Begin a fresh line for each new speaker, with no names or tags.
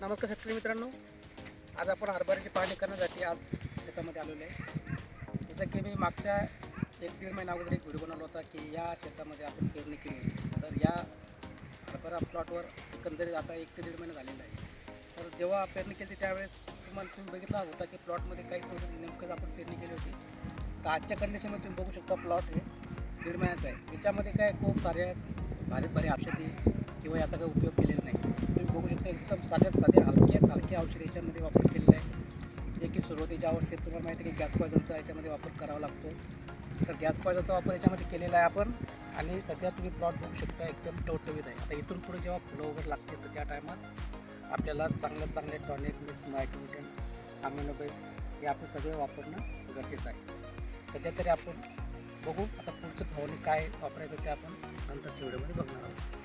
नमस्कार शेतकरी मित्रांनो. आज आपण हरभऱ्याची पाहणी करण्यासाठी आज शेतामध्ये आलेलो आहे. जसं की मी मागच्या एक दीड महिना अगोदर एक व्हिडिओ बनवला होता की या शेतामध्ये आपण पेरणी केली. तर या हरभरा प्लॉटवर एकंदरीत आता एक ते दीड महिना झालेला आहे. तर जेव्हा पेरणी केली त्यावेळेस तुम्हाला तुम्ही बघितला होता की प्लॉटमध्ये काही नेमकंच आपण पेरणी केली होती. तर आजच्या कंडिशनमध्ये तुम्ही बघू शकता प्लॉट हे दीड महिन्याचा आहे. याच्यामध्ये काय खूप साऱ्या भारी भारी औषधी एकदम साध्यात साध्या हलक्यात हलक्या औषध याच्यामध्ये वापर केलेला आहे जे की सुरुवातीच्या अवस्थेत तुम्हाला माहिती आहे की गॅस पॉयझनचा याच्यामध्ये वापर करावा लागतो. तर गॅस पॉयझनचा वापर याच्यामध्ये केलेला आहे आपण आणि सध्या तुम्ही प्लॉट बघू शकता एकदम टवटवीत आहे. आता इथून पुढे जेव्हा फुलं वगैरे लागते तर त्या टायमात आपल्याला चांगल्यात चांगले टॉनिक मिक्स मायक्रोटेन अमिनोबेस हे आपण सगळं वापरणं गरजेचं आहे. सध्या तरी आपण बघू आता पुढचं फवारणी काय वापरायचं ते आपण नंतरच्या व्हिडिओमध्ये बघणार आहोत.